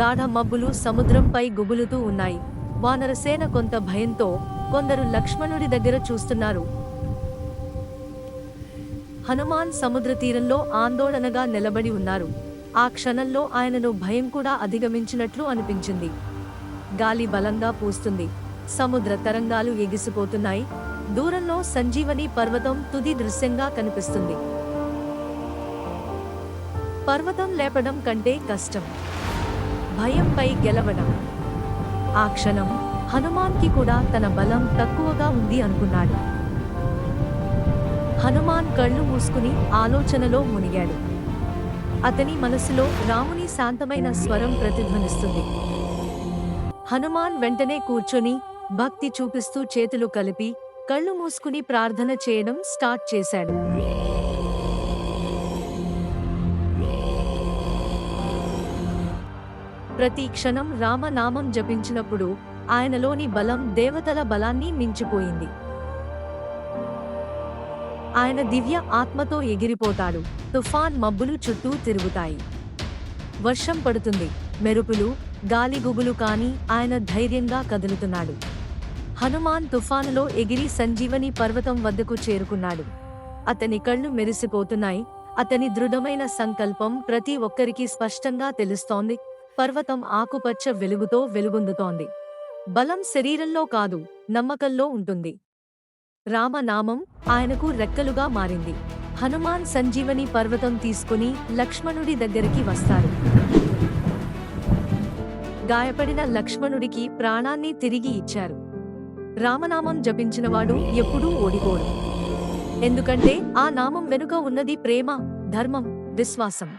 గాఢ మబ్బులు సముద్రంపై గుబులుతూ ఉన్నాయి. వానరసేన కొంత భయంతో కొందరు లక్ష్మణుడి దగ్గర చూస్తున్నారు. హనుమాన్ సముద్ర తీరంలో ఆందోళనగా నిలబడి ఉన్నారు. ఆ క్షణంలో ఆయనను భయం కూడా అధిగమించినట్లు అనిపించింది. గాలి బలంగా పూస్తుంది. సముద్ర తరంగాలు ఎగిసిపోతున్నాయి. దూరంలో సంజీవని పర్వతం తుది దృశ్యంగా కనిపిస్తుంది. పర్వతం లేపడం కంటే కష్టం. భయంపై గెలవడం. ఆ క్షణం హనుమాన్కి కూడా తన బలం తక్కువగా ఉంది అనుకున్నాడు. హనుమాన్ కళ్ళు మూసుకుని ఆలోచనలో మునిగాడు. అతని మనసులో రాముని శాంతమైన స్వరం ప్రతిధ్వనిస్తుంది. హనుమాన్ వెంటనే కూర్చొని భక్తి చూపిస్తూ చేతులు కలిపి కళ్ళు మూసుకుని ప్రార్థన చేయడం స్టార్ట్ చేశాడు. ప్రతి క్షణం రామనామం జపించినప్పుడు ఆయనలోని బలం దేవతల బలాన్ని మించిపోయింది. ఆయన దివ్య ఆత్మతో ఎగిరిపోతాడు. తుఫాన్ మబ్బులు చుట్టూ తిరుగుతాయి. వర్షం పడుతుంది. మెరుపులు గాలిగుబులు కానీ ఆయన ధైర్యంగా కదులుతున్నాడు. హనుమాన్ తుఫానులో ఎగిరి సంజీవని పర్వతం వద్దకు చేరుకున్నాడు. అతని కళ్ళు మెరిసిపోతున్నాయి. అతని దృఢమైన సంకల్పం ప్రతి ఒక్కరికి స్పష్టంగా తెలుస్తోంది. పర్వతం ఆకుపచ్చ వెలుగుతో వెలుగొందుతోంది. బలం శరీరంలో కాదు నమ్మకంలో ఉంటుంది. రామనామం ఆయనకు రెక్కలుగా మారింది. హనుమాన్ సంజీవని పర్వతం తీసుకుని లక్ష్మణుడి దగ్గరికి వస్తారు. గాయపడిన లక్ష్మణుడికి ప్రాణాన్ని తిరిగి ఇచ్చారు. రామనామం జపించినవాడు ఎప్పుడూ ఓడిపోడు. ఎందుకంటే ఆ నామం వెనుక ఉన్నది ప్రేమ ధర్మం విశ్వాసం.